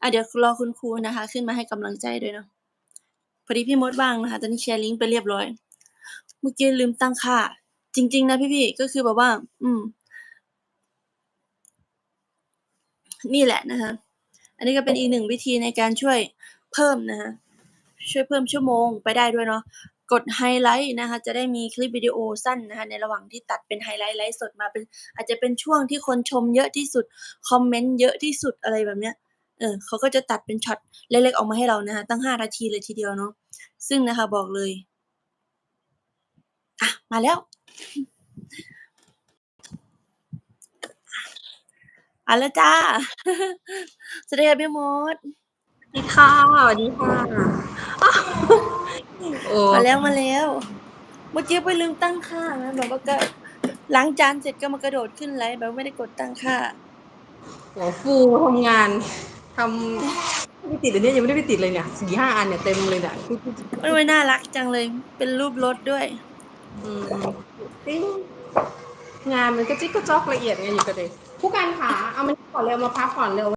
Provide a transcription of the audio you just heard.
อ่าเดี๋ยวรอคุณครูนะคะ ขึ้นมาให้กำลังใจด้วยเนาะพอดีพี่มดว่างนะคะตอนนี้แชร์ลิงก์ไปเรียบร้อย เมื่อกี้ลืมตั้งค่า จริง ๆ นะพี่ๆก็คือแบบว่า อืม นี่แหละนะคะ อันนี้ก็เป็นอีกหนึ่งวิธีในการช่วยเพิ่มนะคะช่วยเพิ่มชั่วโมงไปได้ด้วยเนาะกดไฮไลต์นะคะ จะได้มีคลิปวิดีโอสั้นนะคะในระหว่างที่ตัดเป็นไฮไลต์ไลฟ์สดมาเป็น อาจจะเป็นช่วงที่คนชมเยอะที่สุด คอมเมนต์เยอะที่สุดอะไรแบบเนี้ย เออเขาก็จะตัดเป็นช็อตเล็กๆออกมาให้เรานะคะตั้ง 5 นาทีเลยทีเดียวเนาะซึ่งนะคะบอกเลยอะมาแล้วมาแล้วจ้า สวัสดีค่ะพี่มดสวัสดีค่ะสวัสดีค่ะอ้าวโอ้มาแล้วมาแล้ว เมื่อกี้ไปลืมตั้งค่านะแบบว่าก็ล้างจานเสร็จก็มากระโดดขึ้นไลฟ์แบบไม่ได้กดตั้งค่าหัวฟูทำงาน ทำไม่ติดเลยเนี่ยยังไม่ได้ไปติดเลยเนี่ย4-5อันเนี่ยเต็มเลยเนี่ยโอ๊ยน่ารักจังเลย เป็นรูปรถด้วย อืมติ๊งงานมันก็จิ๊กกระจ๊อกละเอียดไงอยู่กับเด็กผู้การขาเอามันก่อนเร็วมาพับก่อนเร็ว